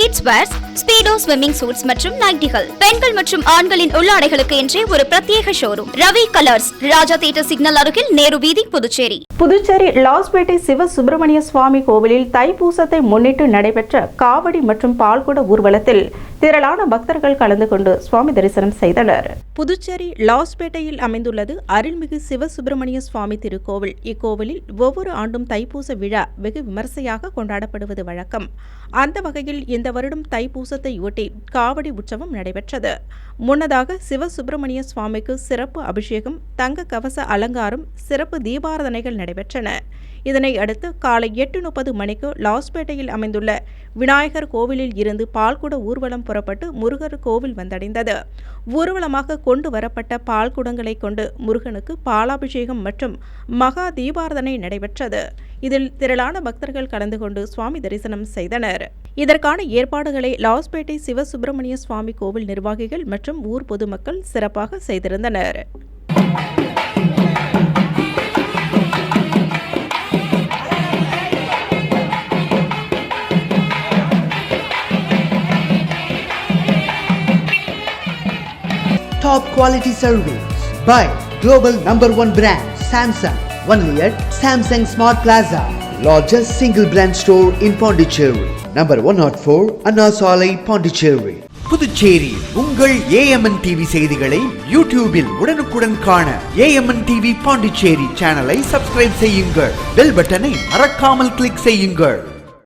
kids wears Speedo swimming suits மற்றும் நைட்டிகள் பெண்கள் மற்றும் ஆண்களின் உள்ளாடைகளுக்கு என்றே ஒரு பிரத்யேக showroom Ravi colours Raja theatre signal அருகில் நேரு வீதி புதுச்சேரி. புதுச்சேரி லாஸ்பேட்டை சிவ சுப்பிரமணிய சுவாமி கோவிலில் தைப்பூசத்தை முன்னிட்டு நடைபெற்ற காவடி மற்றும் பால்குட ஊர்வலத்தில் திரளான பக்தர்கள் கலந்து கொண்டு சுவாமி தரிசனம் செய்தனர். புதுச்சேரி லாஸ்பேட்டையில் அமைந்துள்ளது அருள்மிகு சிவ சுப்பிரமணிய சுவாமி திருக்கோவில். இக்கோவிலில் ஒவ்வொரு ஆண்டும் தைப்பூச விழா வெகு விமர்சையாக கொண்டாடப்படுவது வழக்கம். அந்த வகையில் இந்த வருடம் தைப்பூசத்தையொட்டி காவடி உற்சவம் நடைபெற்றது. முன்னதாக சிவசுப்பிரமணிய சுவாமிக்கு சிறப்பு அபிஷேகம் தங்க கவச அலங்காரம் சிறப்பு தீபாரதனைகள் நடைபெற்றன. இதனை அடுத்து காலை எட்டு முப்பது மணிக்கு லாஸ்பேட்டையில் அமைந்துள்ள விநாயகர் கோவிலில் இருந்து பால்குட ஊர்வலம் புறப்பட்டு முருகர் கோவில் வந்தடைந்தது. ஊர்வலமாக கொண்டு வரப்பட்ட பால் குடங்களை கொண்டு முருகனுக்கு பாலாபிஷேகம் மற்றும் மகா தீபாரதனை நடைபெற்றது. இதில் திரளான பக்தர்கள் கலந்து கொண்டு சுவாமி தரிசனம் செய்தனர் இதற்கான ஏற்பாடுகளை லாஸ்பேட்டை சிவசுப்பிரமணிய சுவாமி கோவில் நிர்வாகிகள் மற்றும் ஊர் பொதுமக்கள் சிறப்பாக செய்திருந்தனர் top quality service by global number one brand Samsung. Only at Samsung Smart Plaza, largest single brand store in Pondicherry. Number 104 Anna Salai, Pondicherry. Puducherry உங்கள் ஏஎம்என் டிவி செய்திகளை யூடியூபில் உடனுக்குடன் காண ஏஎம்என் டிவி பாண்டிச்சேரி சேனலை சப்ஸ்கிரைப் செய்யுங்கள் பெல் பட்டனை மறக்காமல் கிளிக் செய்யுங்கள்